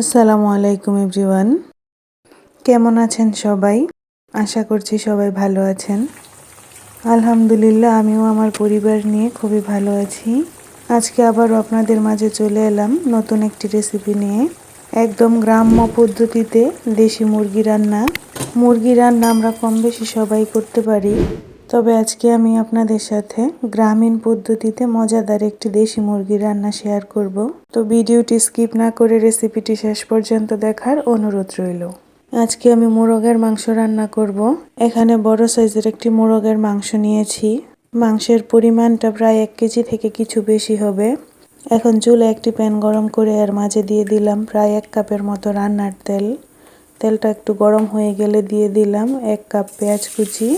আসসালামু আলাইকুম এভরিওয়ান। কেমন আছেন সবাই? আশা করছি সবাই ভালো আছেন। আলহামদুলিল্লাহ, আমিও আমার পরিবার নিয়ে খুবই ভালো আছি। আজকে আবারও আপনাদের মাঝে চলে এলাম নতুন একটি রেসিপি নিয়ে। একদম গ্রাম্য পদ্ধতিতে দেশি মুরগি রান্না। মুরগি রান্না আমরা কম বেশি সবাই করতে পারি। তবে আজকে আমি আপনাদের সাথে গ্রামীণ পদ্ধতিতে মজাদার একটি দেশি মুরগি রান্না শেয়ার করব। তো ভিডিওটি স্কিপ না করে রেসিপিটি শেষ পর্যন্ত দেখার অনুরোধ রইল। আজকে আমি মোরগের মাংস রান্না করব। এখানে বড় সাইজের একটি মোরগের মাংস নিয়েছি। মাংসের পরিমাণটা প্রায় এক কেজি থেকে কিছু বেশি হবে। এখন চুলে একটি প্যান গরম করে এর মাঝে দিয়ে দিলাম প্রায় এক কাপের মতো রান্নার তেল। তেলটা একটু গরম হয়ে গেলে দিয়ে দিলাম এক কাপ পেঁয়াজ কুচি।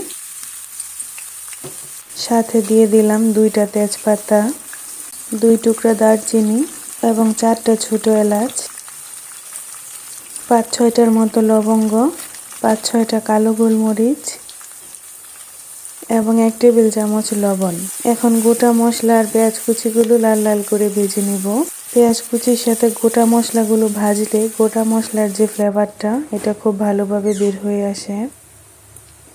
সাথে দিয়ে দিলাম দুইটা তেজপাতা, দুই টুকরা দারচিনি এবং চারটা ছোটো এলাচ, পাঁচ ছয়টার মতো লবঙ্গ, পাঁচ ছয়টা কালো গোলমরিচ এবং এক টেবিল চামচ লবণ। এখন গোটা মশলা আর পেঁয়াজ কুচিগুলো লাল লাল করে ভেজে নিব। পেঁয়াজ কুচির সাথে গোটা মশলাগুলো ভাজলে গোটা মশলার যে ফ্লেভারটা এটা খুব ভালোভাবে বের হয়ে আসে।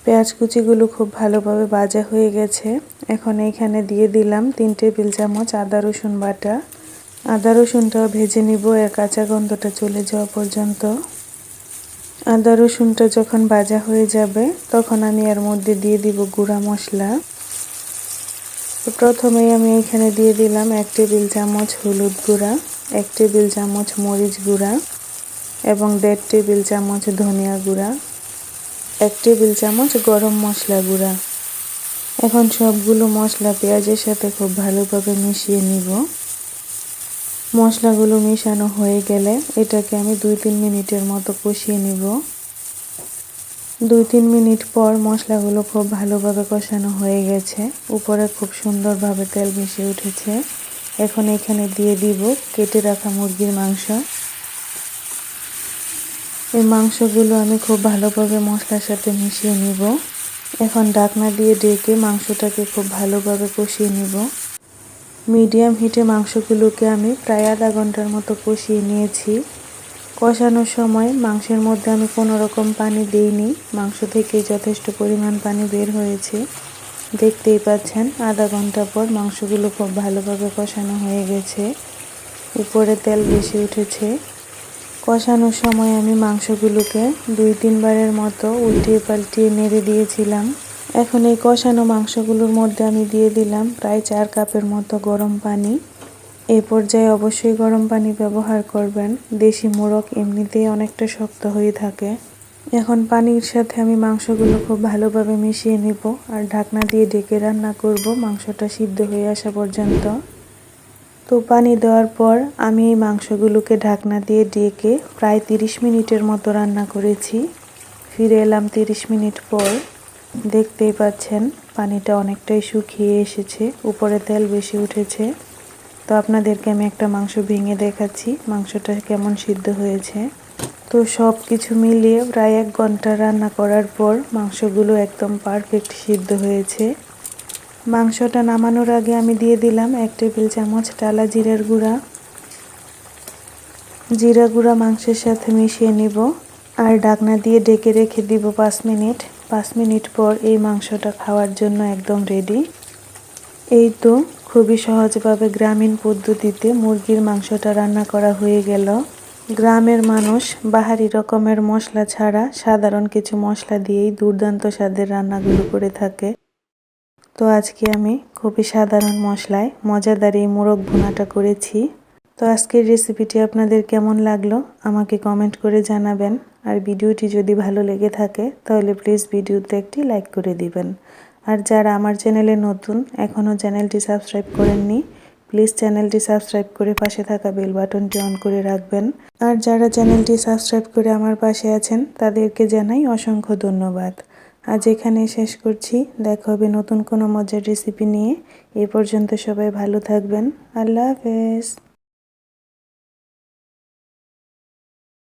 পেঁয়াজ কুচিগুলো খুব ভালোভাবে ভাজা হয়ে গেছে। এখন এইখানে দিয়ে দিলাম তিন টেবিল চামচ আদা রসুন বাটা। আদা রসুনটাও ভেজে নিব, এর কাঁচা গন্ধটা চলে যাওয়া পর্যন্ত। আদা রসুনটা যখন ভাজা হয়ে যাবে, তখন আমি এর মধ্যে দিয়ে দিব গুঁড়া মশলা। প্রথমেই আমি এখানে দিয়ে দিলাম এক টেবিল চামচ হলুদ গুঁড়া, এক টেবিল চামচ মরিচ গুঁড়া এবং দেড় টেবিল চামচ ধনিয়া গুঁড়া। এক টেবিল চামচ গরম মশলা গুঁড়া। এখন সবগুলো মশলা পেঁয়াজের সাথে খুব ভালোভাবে মিশিয়ে নিব। মশলাগুলো মিশানো হয়ে গেলে এটাকে আমি দুই তিন মিনিটের মতো কষিয়ে নিব। দুই তিন মিনিট পর মশলাগুলো খুব ভালোভাবে কষানো হয়ে গেছে। উপরে খুব সুন্দরভাবে তেল মিশে উঠেছে। এখন এখানে দিয়ে দিব কেটে রাখা মুরগির মাংস। এই মাংসগুলো আমি খুব ভালোভাবে মশলার সাথে মিশিয়ে নিব। এখন ডাকনা দিয়ে ডেকে মাংসটাকে খুব ভালোভাবে কষিয়ে নিব। মিডিয়াম হিটে মাংসগুলোকে আমি প্রায় আধা ঘণ্টার মতো কষিয়ে নিয়েছি। কষানোর সময় মাংসের মধ্যে আমি কোনো রকম পানি দিইনি। মাংস থেকে যথেষ্ট পরিমাণ পানি বের হয়েছে। দেখতেই পাচ্ছেন, আধা ঘণ্টা পর মাংসগুলো খুব ভালোভাবে কষানো হয়ে গেছে। উপরে তেল বেশি উঠেছে। কষানোর সময় আমি মাংসগুলোকে দুই তিনবারের মতো উল্টিয়ে পাল্টিয়ে নেড়ে দিয়েছিলাম। এখন এই কষানো মাংসগুলোর মধ্যে আমি দিয়ে দিলাম প্রায় চার কাপের মতো গরম পানি। এই পর্যায়ে অবশ্যই গরম পানি ব্যবহার করবেন। দেশি মোরগ এমনিতেই অনেকটা শক্ত হয়ে থাকে। এখন পানির সাথে আমি মাংসগুলো খুব ভালোভাবে মিশিয়ে নিব আর ঢাকনা দিয়ে ডেকে রান্না করব। মাংসটা সিদ্ধ হয়ে আসা পর্যন্ত। তো পানি দেওয়ার পর আমি এই মাংসগুলোকে ঢাকনা দিয়ে ডেকে প্রায় তিরিশ মিনিটের মতো রান্না করেছি। ফিরে এলাম তিরিশ মিনিট পর। দেখতেই পাচ্ছেন, পানিটা অনেকটাই শুকিয়ে এসেছে, উপরে তেল বেশি উঠেছে। তো আপনাদেরকে আমি একটা মাংস ভেঙে দেখাচ্ছি, মাংসটা কেমন সিদ্ধ হয়েছে। তো সব কিছু মিলিয়ে প্রায় এক ঘণ্টা রান্না করার পর মাংসগুলো একদম পারফেক্ট সিদ্ধ হয়েছে। মাংসটা নামানোর আগে আমি দিয়ে দিলাম এক টেবিল চামচ টালা জিরার গুঁড়া। জিরা গুঁড়া মাংসের সাথে মিশিয়ে নিব। আর ডাকনা দিয়ে ডেকে রেখে দিব পাঁচ মিনিট। পাঁচ মিনিট পর এই মাংসটা খাওয়ার জন্য একদম রেডি এই তো খুবই সহজভাবে গ্রামীণ পদ্ধতিতে মুরগির মাংসটা রান্না করা হয়ে গেল। গ্রামের মানুষ বাহারি রকমের মশলা ছাড়া সাধারণ কিছু মশলা দিয়েই দুর্দান্ত স্বাদের রান্নাগুলো করে থাকে। তো আজকে আমি খুবই সাধারণ মশলায় মজাদার এই মোরগ ভুনাটা করেছি। তো আজকের রেসিপিটি আপনাদের কেমন লাগল আমাকে কমেন্ট করে জানাবেন। আর ভিডিওটি যদি ভালো লেগে থাকে, তাহলে প্লিজ ভিডিওতে একটি লাইক করে দিবেন। আর যারা আমার চ্যানেলে নতুন এখনও চ্যানেলটি সাবস্ক্রাইব করেননি প্লিজ চ্যানেলটি সাবস্ক্রাইব করে পাশে থাকা বেল বাটনটি অন করে রাখবেন। আর যারা চ্যানেলটি সাবস্ক্রাইব করে আমার পাশে আছেন, তাদেরকে জানাই অসংখ্য ধন্যবাদ। আজ এখানে শেষ করছি। দেখা হবে নতুন কোনো মজার রেসিপি নিয়ে। এ পর্যন্ত সবাই ভালো থাকবেন। আল্লাহ হাফেজ।